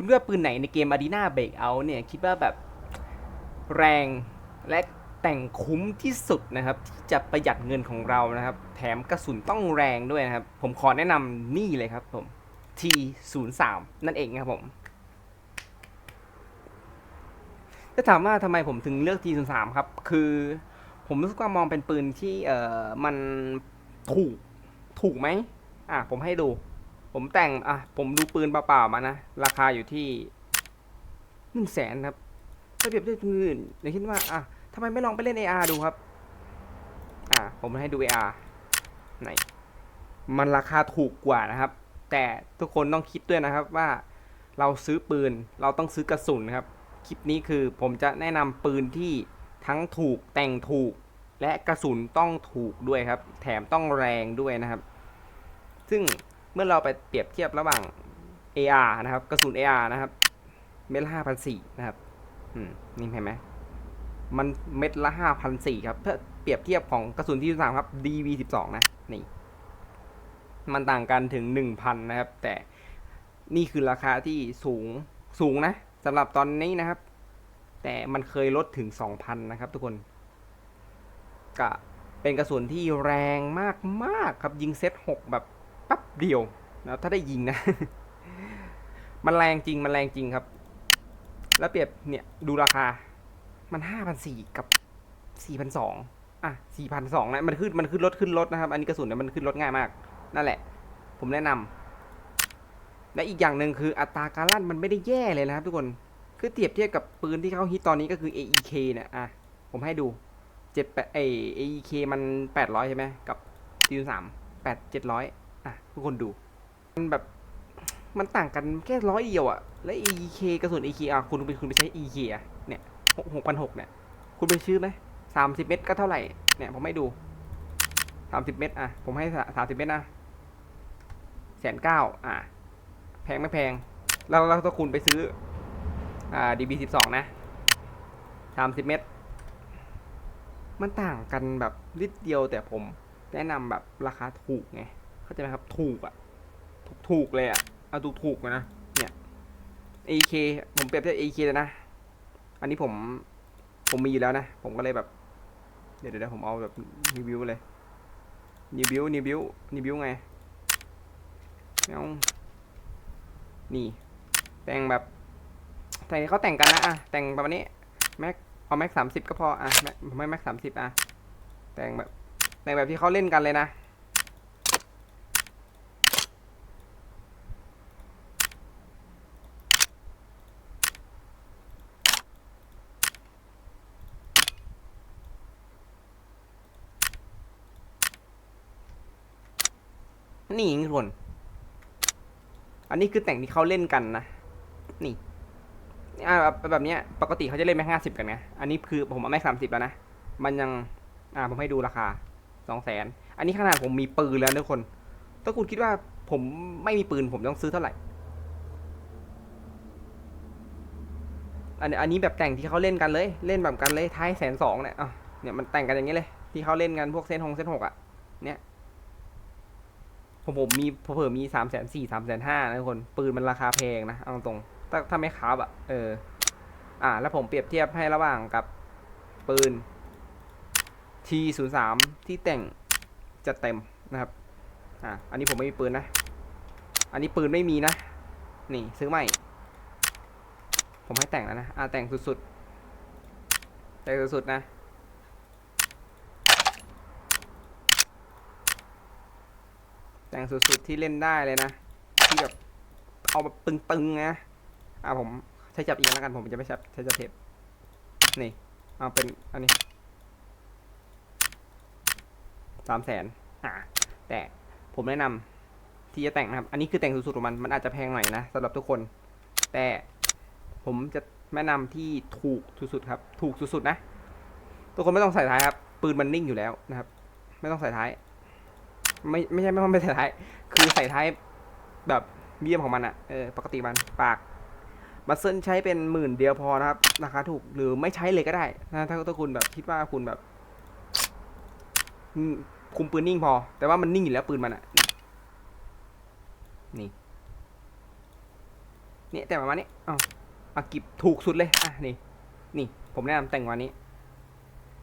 คุณว่าปืนไหนในเกม Arena Breakout เนี่ย คิดว่าแบบแรงและแต่งคุ้มที่สุดนะครับ ที่จะประหยัดเงินของเรานะครับ แถมกระสุนต้องแรงด้วยนะครับ ผมขอแนะนำนี่เลยครับผม T03 นั่นเองครับผมจะถามว่าทำไมผมถึงเลือก T03 ครับ คือผมรู้สึกว่ามองเป็นปืนที่เอ่อมันถูกถูกไหมอะผมให้ดู ผมแต่งอะผมดูปืนเปล่าๆมานะ ราคาอยู่ที่หนึ่งแสนครับถ้าเปรียบเทียบปืนอื่นเดี๋ยวคิดว่าอะทำไมไม่ลองไปเล่น AR ดูครับ อะผมให้ดู AR ไหน มันราคาถูกกว่านะครับ แต่ทุกคนต้องคิดด้วยนะครับว่าเราซื้อปืนเราต้องซื้อกระสุนครับ คลิปนี้คือผมจะแนะนำปืนที่ทั้งถูกแต่งถูก และกระสุนต้องถูกด้วยครับ แถมต้องแรงด้วยนะครับ ซึ่ง มื่อเราไปเปรียบเทียบระหว่าง AR นะครับกระสุน AR นะครับ เม็ดละห้าพันสี่นะครับนี่เห็นไหมมันเม็ดละห้าพันสี่ครับถ้าเปรียบเทียบของกระสุนที่สามครับ DV สิบสองนะนี่ มันต่างกันถึงหนึ่งพันนะครับ แต่นี่คือราคาที่สูงสูงนะสำหรับตอนนี้นะครับ แต่มันเคยลดถึง2,000นนะครับทุกคนก็เป็นกระสุนที่แรงมากๆครับยิงเซต6แบบ ปั๊บเดียวนะถ้าได้ยิงนะ มันแรงจริงมันแรงจริงครับ แล้วเปรียบเนี่ยดูราคา มัน5,400กับ4,200อะ4,200นสองนะมันขึ้นมันขึ้นลดขึ้นลดนะครับ อันนี้กระสุนเนี่ยมันขึ้นลดง่ายมาก นั่นแหละ ผมแนะนำและอีกอย่างหนึ่งคืออัตราการลั่นมันไม่ได้แย่เลยนะครับ ทุกคนคือเทียบเทียบกับปืนที่เขาฮิตตอนนี้ก็คือ AEK เนี่ยอะผมให้ดูเจ็ดแปดเอ AEK มันแปดร้อยใช่ไหมกับซีนสามแปดเจ็ดร้อย อะทุกคนดู มันแบบ มันต่างกันแค่ร้อยเดียวอะและ ek กระสุน ek อะคุณไปคุณไปใช้ ek อะเนี่ยหกพันหกเนี่ย คุณไปซื้อไหมสามสิบเมตรก็เท่าไหร่ เนี่ยผมให้ดูสามสิบเมตรอะ ผมให้สามสิบเมตรนะแสนเก้าอะ แพงไม่แพง แล้วแล้วถ้าคุณไปซื้อ อ่า DB สิบสองนะสามสิบเมตร มันต่างกันแบบนิดเดียวแต่ผมแนะนำแบบราคาถูกไง เข้าใจไหมครับ ถูกอะถูกถูกเลยอะเอาถูกถูกนะ เนี่ย AK ผมเปรียบเทียบ AK เลยนะ อันนี้ผม ผมมีอยู่แล้วนะ ผมก็เลยแบบ เดี๋ยวเดี๋ยวผมเอาแบบรีวิวเลยรีวิวรีวิวรีวิวไงเอานี่ แต่งแบบแต่เขาแต่งกันนะอะแต่งประมาณนี้แม็กเอาแม็กสามสิบก็พออะแม็กไม่แม็กสามสิบอะแต่งแบบแต่งแบบที่เขาเล่นกันเลยนะ นี่ทุกคน อันนี้คือแต่งที่เขาเล่นกันนะ นี่อ่าแบบแบบเนี้ย ปกติเขาจะเล่นแม็กห้าสิบกันไง อันนี้คือผมเอาแม็กสามสิบแล้วนะ มันยัง อ่า ผมให้ดูราคาสองแสน อันนี้ขนาดผมมีปืนแล้วทุกคน ถ้าคุณคิดว่าผมไม่มีปืนผมต้องซื้อเท่าไหร่ อันอันนี้แบบแต่งที่เขาเล่นกันเลย เล่นแบบกันเลยท้ายแสนสองเนี่ยอะเนี่ยมันแต่งกันอย่างนี้เลย ที่เขาเล่นกันพวกเส้นหงเส้นหกอะ เนี่ย ผมผมมีเผื่อมีสามแสนสี่สามแสนห้านะทุกคนปืนมันราคาแพงนะเอาตรงถ้าถ้าไม่คาบอะเออ อ่า แล้วผมเปรียบเทียบให้ระหว่างกับปืน T03 ที่แต่งจะเต็มนะครับ อ่าอันนี้ผมไม่มีปืนนะ อันนี้ปืนไม่มีนะ นี่ซื้อใหม่ ผมให้แต่งแล้วนะ อ่าแต่งสุดๆ แต่งสุดๆนะ แต่งสุดๆที่เล่นได้เลยนะ ที่แบบเอาแบบตึงๆนะอ่าผมใช้จับอีกแล้วกันผมจะไม่ใช้ใช้จับเทปนี่เอาเป็นอันนี้สามแสนอ่าแต่ผมแนะนำที่จะแต่งนะครับ อันนี้คือแต่งสุดๆของมันมันอาจจะแพงหน่อยนะสำหรับทุกคน แต่ผมจะแนะนำที่ถูกสุดๆครับ ถูกสุดๆนะ ทุกคนไม่ต้องใส่ท้ายครับ ปืนมันนิ่งอยู่แล้วนะครับ ไม่ต้องใส่ท้าย ไม่ไม่ใช่ไม่ต้องไปใส่ท้ายคือใส่ท้ายแบบเบี้ยมของมันอะเออปกติมันปากบัตเซิลใช้เป็นหมื่นเดียวพอนะครับราคาถูกหรือไม่ใช้เลยก็ได้นะถ้าถ้าคุณแบบคิดว่าคุณแบบคุมปืนนิ่งพอ แต่ว่ามันนิ่งอยู่แล้วปืนมันอะนี่เนี่แต่ประมาณนี้อ๋ออากิบถูกสุดเลยอะนี่นี่ ผมแนะนำแต่งวันนี้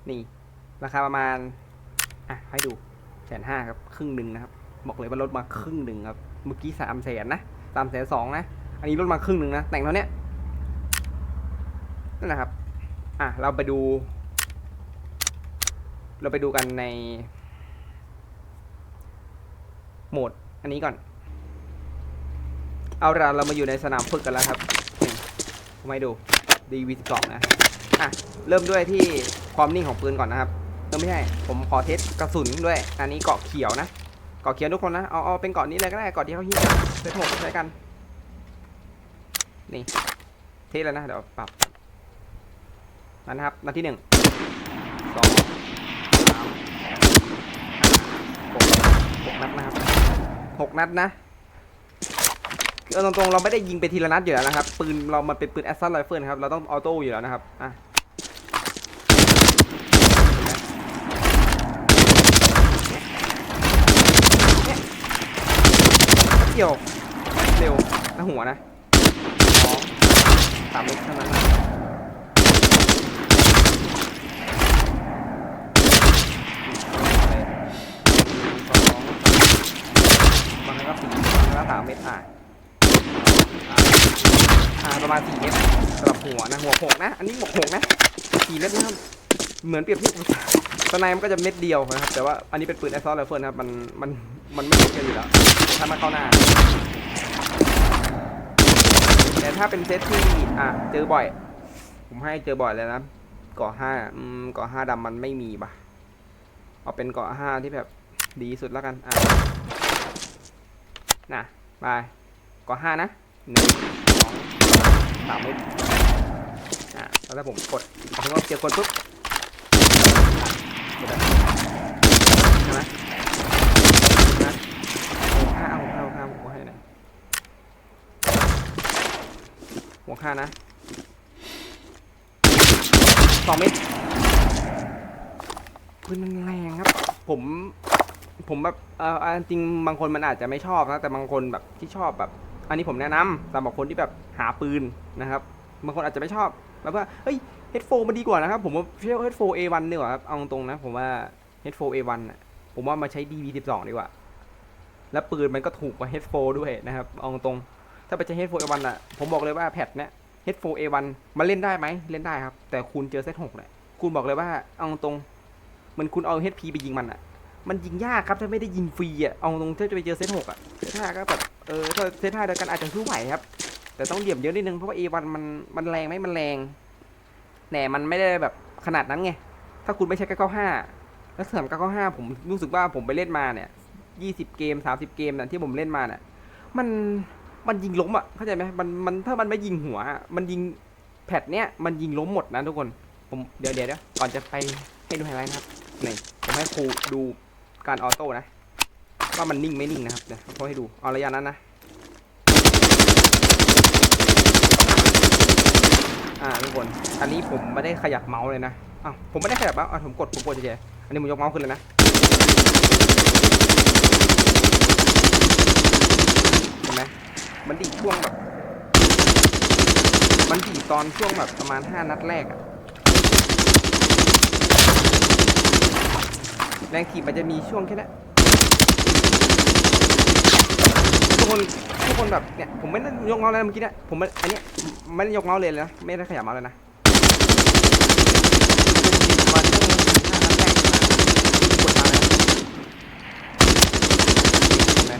นี่ ราคาประมาณ อะ ให้ดู แสนห้าครับครึ่งหนึ่งนะครับ บอกเลยว่าลดมาครึ่งหนึ่งครับ เมื่อกี้สามแสนนะสามแสนสองนะ อันนี้ลดมาครึ่งหนึ่งนะ แต่งเท่านี้นั่นแหละครับ อะ เราไปดู เราไปดูกันใน โหมด อันนี้ก่อน เอาละเรามาอยู่ในสนามฝึกกันแล้วครับนี่ผมให้ดู DV12 นะ อะ เริ่มด้วยที่ความนิ่งของปืนก่อนนะครับ อไม่ใช่ ผมขอเทสกระสุนด้วย อันนี้เกาะเขียวนะ เกาะเขียวทุกคนนะ เอาเอาเป็นเกาะนี้เลยก็ได้ เกาะที่เขาฮิตเซตหกใช้กัน นี่ เทสแล้วนะ เดี๋ยวปรับนั่นนะครับนัดที่หนึ่งสองสามหกหกนัดนะครับหกนัดนะคือเอาตรงๆเราไม่ได้ยิงไปทีละนัดอยู่แล้วนะครับ ปืนเรามันเป็นปืนแอสซัสไรเฟิลครับ เราต้องออโต้อยู่แล้วนะครับ อะ เกี่ยว เร็วหน้าหัวนะสองสามเมตรเท่านั้นนะสองบางครั้งก็สี่มันก็สามเมตรอะอ่าประมาณสี่เมตรสำหรับหัวนะหัวหกนะ อันนี้หมวกหกนะสี่เมตรนะครับเหมือนเปรียบเทียบกับสไนมันก็จะเม็ดเดียวนะครับแต่ว่าอันนี้เป็นปืนแอสซอลไรเฟิลนะครับมันมัน มันไม่เหมือนกันอยู่แล้วถ้ามาเข้าหน้า แต่ถ้าเป็นเซตที่อะเจอบ่อย ผมให้เจอบ่อยเลยนะกาะห้าอืมกาะห้าดำมันไม่มีปะเอาเป็นเกาะห้าที่แบบดีสุดแล้วกันอะน่ะไปกาะห้านะหนึ่งสองสามเมตรอะแล้วถ้าผมกดสมมติว่าเจอกดปุ๊บกดได้ใช่ไหมนะหกห้าเอาหกห้าหกห้าผมก็ให้หน่อย หัวค่านะสองเมตรปืนมันแรงครับ ผม ผมแบบเออจริงบางคนมันอาจจะไม่ชอบนะแต่บางคนแบบที่ชอบแบบ อันนี้ผมแนะนำสำหรับคนที่แบบหาปืนนะครับบางคนอาจจะไม่ชอบแบบว่าเฮ้ย H4 มันดีกว่านะครับ ผมว่าเชื่อ H4 A1 ดีกว่าครับเอาตรงๆนะ ผมว่า H4 A1 น่ะผมว่ามาใช้ DV12 ดีกว่า แล้วปืนมันก็ถูกกว่า H4 ด้วยนะครับเอาตรง ถ้าไปใช้ H4 A1 อะ ผมบอกเลยว่าแพทเนี้ย H4 A1 มันเล่นได้ไหมเล่นได้ครับ แต่คุณเจอ Z6 เนี่ยคุณบอกเลยว่าเอาตรงมันคุณเอา HP ไปยิงมันอะ มันยิงยากครับถ้าไม่ได้ยิงฟรีอะเอาตรงถ้าจะไปเจอ Z6 อะ Z5 ก็แบบเออถ้า Z5 เดียวกันอาจจะสู้ไหวครับ แต่ต้องเหลี่ยมเยอะนิดนึงเพราะว่า A1 มันมันแรงไหมมันแรงแต่มันไม่ได้แบบขนาดนั้นไงถ้าคุณไม่ใช้995แล้วเสรับ995ผมรู้สึกว่าผมไปเล่นมาเนี่ย20 เกม 30 เกมน่ะที่ผมเล่นมาเนี่ยมัน มันยิงล้มอะเข้าใจไหมมันมันถ้ามันไม่ยิงหัวอะมันยิงแพทเนี้ยมันยิงล้มหมดนะทุกคนผมเดี๋ยวเดี๋ยวเดี๋ยวก่อนจะไปให้ดูไฮไลท์นะครับนี่ผมให้ครูดูการออโต้นะว่ามันนิ่งไม่นิ่งนะครับเดี๋ยวผมให้ดูเอาระยะนั้นนะอ่าทุกคนอันนี้ผมไม่ได้ขยับเมาส์เลยนะอ้าวผมไม่ได้ขยับเมาส์อะผมกดผมกดเฉยๆอันนี้ผมยกเมาส์ขึ้นเลยนะ เห็นไหม มันดีดช่วงแบบ มันดีดตอนช่วงแบบประมาณห้านัดแรกอะแรงถีบมันจะมีช่วงแค่นั้นทุกคนทุกคนแบบเนี่ยผมไม่ได้ยกเมาส์เลยเมื่อกี้เนี่ยผมไม่อันเนี้ยไม่ได้ยกเมาส์เลยนะไม่ได้ขยับเมาส์เลยนะมันช่วงห้านัดแรกกดมาเลยนะเห็นไหม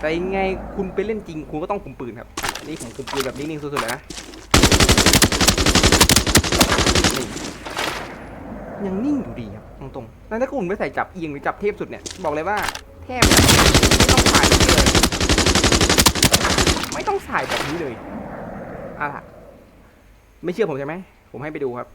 แต่ยังไงคุณไปเล่นจริงคุณก็ต้องคุมปืนครับนี่ผมคุมปืนแบบนิ่งๆสุดๆเลยนะยังนิ่งอยู่ดีครับตรงๆแล้วถ้าคุณไม่ใส่จับเอียงหรือจับเทพสุดเนี่ยบอกเลยว่าเทพไม่ต้องถ่ายแบบนี้เลยไม่ต้องถ่ายแบบนี้เลยอะล่ะไม่เชื่อผมใช่ไหมผมให้ไปดูครับ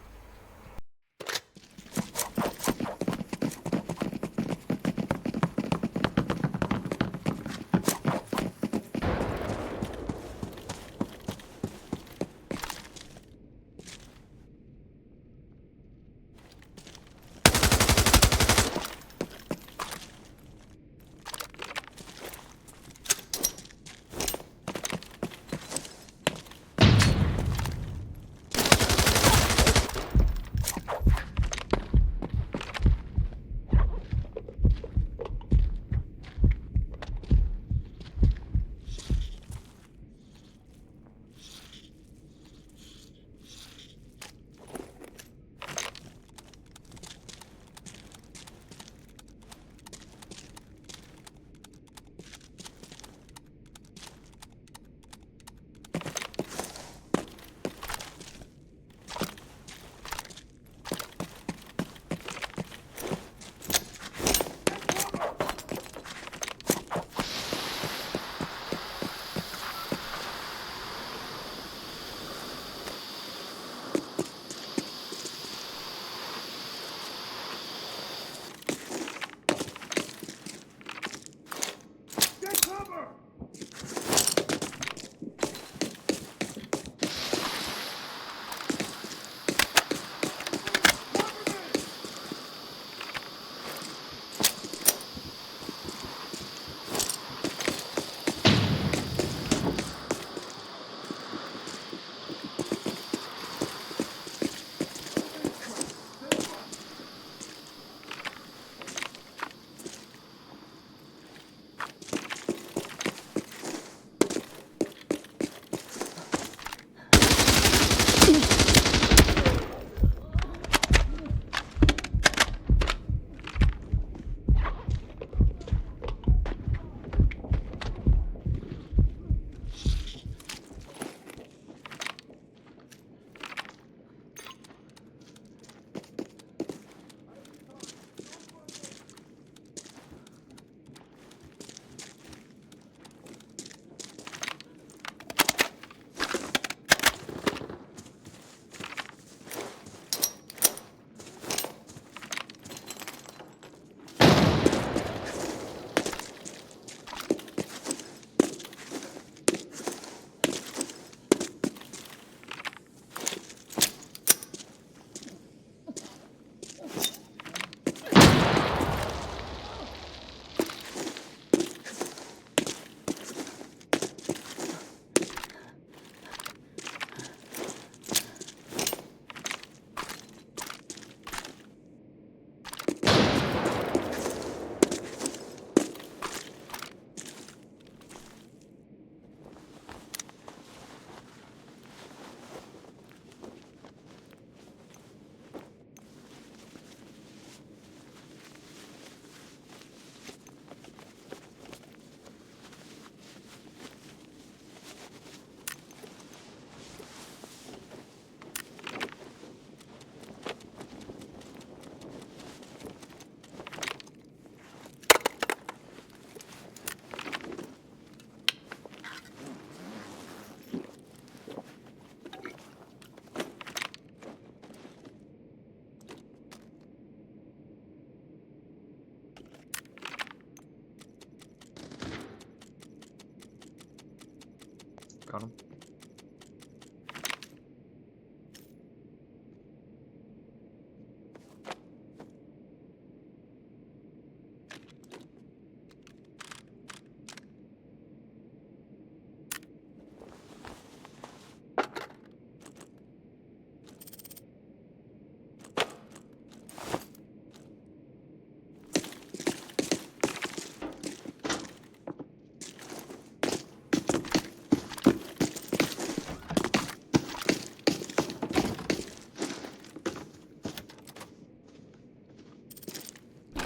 ก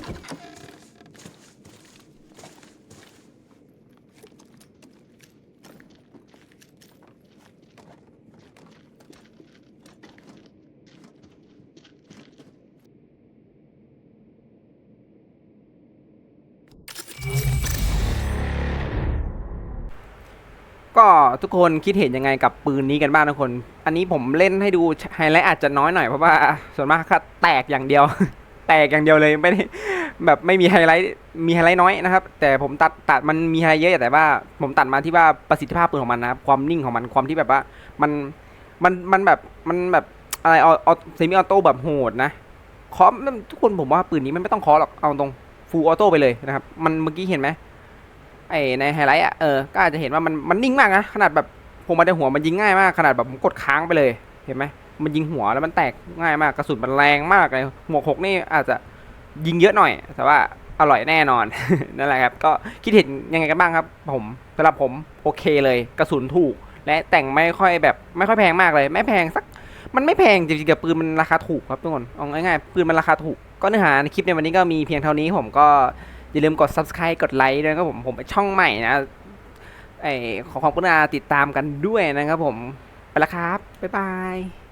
ก็ทุกคนคิดเห็นยังไงกับปืนนี้กันบ้างทุกคน อันนี้ผมเล่นให้ดูไฮไลท์อาจจะน้อยหน่อยเพราะว่าส่วนมากก็แตกอย่างเดียว แตกอย่างเดียวเลยไม่ได้ แบบไม่มีไฮไลท์มีไฮไลท์น้อยนะครับ แต่ผมตัดตัดมันมีไฮไลท์เยอะแต่ว่า ผมตัดมาที่ว่าประสิทธิภาพปืนของมันนะครับความนิ่งของมันความที่แบบว่ามันมันมันแบบมันแบบอะไรออเซมิออโต้แบบโหดนะเคาะมันทุกคนผมว่าปืนนี้มันไม่ต้องเคาะหรอกเอาตรงฟูลออโต้ไปเลยนะครับ มันเมื่อกี้เห็นไหมไอในไฮไลท์อะเออก็อาจจะเห็นว่ามันมันนิ่งมากนะขนาดแบบผมมาในหัวมันยิงง่ายมากขนาดแบบผมกดค้างไปเลยเห็นไหมมันยิงหัวแล้วมันแตกง่ายมากกระสุนมันแรงมากเลยหมวกหกนี่อาจจะ ยิงเยอะหน่อย แต่ว่าอร่อยแน่นอน นั่นแหละครับ ก็คิดเห็นยังไงกันบ้างครับ ผมสำหรับผมโอเคเลยกระสุนถูก และแต่งไม่ค่อยแบบไม่ค่อยแพงมากเลย ไม่แพงสัก มันไม่แพงจริงๆกับปืนมันราคาถูกครับทุกคนเอาง่ายๆปืนมันราคาถูก ก็เนื้อหาในคลิปในวันนี้ก็มีเพียงเท่านี้ผมก็อย่าลืมกด subscribe กดไลค์ด้วยนะครับผมผมเป็นช่องใหม่นะไอขอความกรุณาติดตามกันด้วยนะครับผมไปแล้วครับบ๊ายบาย